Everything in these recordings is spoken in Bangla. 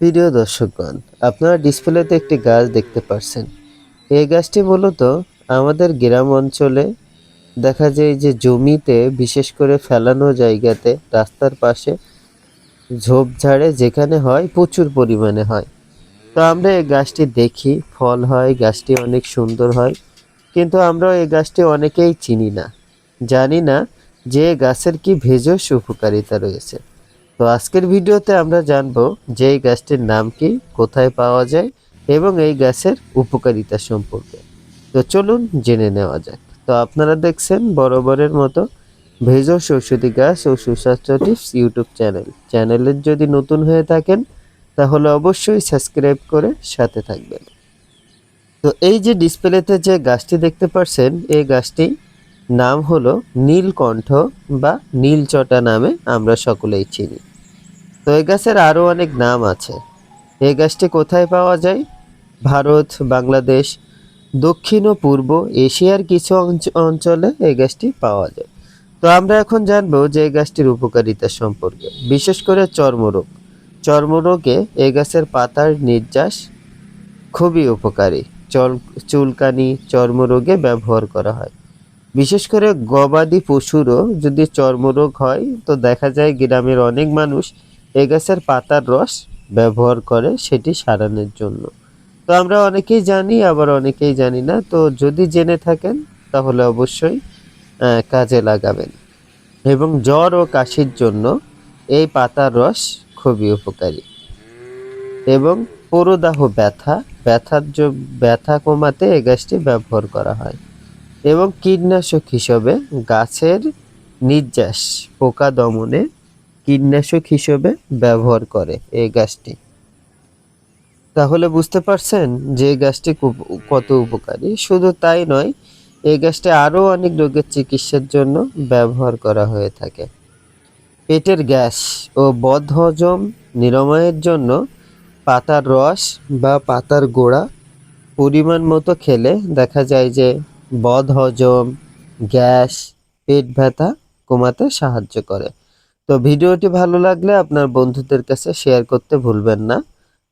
প্রিয় দর্শকগণ, আপনারা ডিসপ্লেতে একটি গাছ দেখতে পাচ্ছেন এই গাছটি মূলত আমাদের গ্রাম অঞ্চলে দেখা যায় যে জমিতে, বিশেষ করে ফেলানো জায়গাতে, রাস্তার পাশে ঝোপঝাড়ে যেখানে হয়, প্রচুর পরিমাণে হয়। তো আমরা এই গাছটি দেখি, ফল হয়, গাছটি অনেক সুন্দর হয়, কিন্তু আমরা এই গাছটি অনেকেই চিনি না, জানি না যে গাছের কি ভেষজ উপকারিতা রয়েছে। তো আজকের ভিডিওতে আমরা জানব যে এই গাছটির নাম কি, কোথায় পাওয়া যায় এবং এই গাছের উপকারিতা সম্পর্কে। তো চলুন জেনে নেওয়া যাক। তো আপনারা দেখছেন বরাবরের মতো ভেষজ ঔষধি গাছ ও সুস্বাস্থ্য টিপস ইউটিউব চ্যানেল। চ্যানেলের যদি নতুন হয়ে থাকেন, তাহলে অবশ্যই সাবস্ক্রাইব করে সাথে থাকবেন। তো এই যে ডিসপ্লেতে যে গাছটি দেখতে পাচ্ছেন এই গাছটি নাম হলো নীলকণ্ঠ বা নীলচটা নামে আমরা সকলেই চিনি। তো এই গাছের আরও অনেক নাম আছে। এই গাছটি কোথায় পাওয়া যায়? ভারত, বাংলাদেশ, দক্ষিণ ও পূর্ব এশিয়ার কিছু অঞ্চলে এই গাছটি পাওয়া যায়। তো আমরা এখন জানব যে এই গাছটির উপকারিতা সম্পর্কে। বিশেষ করে চর্মরোগ। চর্মরোগে এই গাছের পাতার নির্যাস খুবই উপকারী। চল চুলকানি, চর্মরোগে ব্যবহার করা হয়। বিশেষ করে গবাদি পশুরও যদি চর্মরোগ হয়, তো দেখা যায় গ্রামের অনেক মানুষ এ গাছের পাতার রস ব্যবহার করে সেটি সারানোর জন্য। তো আমরা অনেকেই জানি, আবার অনেকেই জানি না, তো যদি জেনে থাকেন, তাহলে অবশ্যই কাজে লাগাবেন। এবং জ্বর ও কাশির জন্য এই পাতার রস খুবই উপকারী। এবং পুরোদাহ ব্যথা, ব্যথার ব্যথা কমাতে এ গাছটি ব্যবহার করা হয়। এবং কীটনাশক হিসেবে গাছের নির্যাস, পোকা দমনে কীটনাশক হিসেবে ব্যবহার করে এই গাছটি। তাহলে বুঝতে পারছেন যে গাছটি কত উপকারী। শুধু তাই নয়, এই গাছটি আরও অনেক রোগের চিকিৎসার জন্য ব্যবহার করা হয়ে থাকে। পেটের গ্যাস ও বদহজম নিরাময়ের জন্য পাতার রস বা পাতার গোড়া পরিমাণ মতো খেলে দেখা যায় যে বদহজম, গ্যাস, পেট ব্যথা কমাতে সাহায্য করে। তো ভিডিওটি ভালো লাগলে আপনার বন্ধুদের কাছে শেয়ার করতে ভুলবেন না।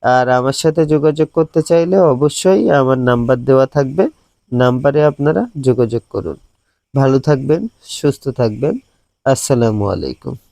আর আমার সাথে যোগাযোগ করতে চাইলে অবশ্যই আমার নাম্বার দেওয়া থাকবে। নাম্বারে আপনারা যোগাযোগ করুন। ভালো থাকবেন, সুস্থ থাকবেন। আসসালামু আলাইকুম।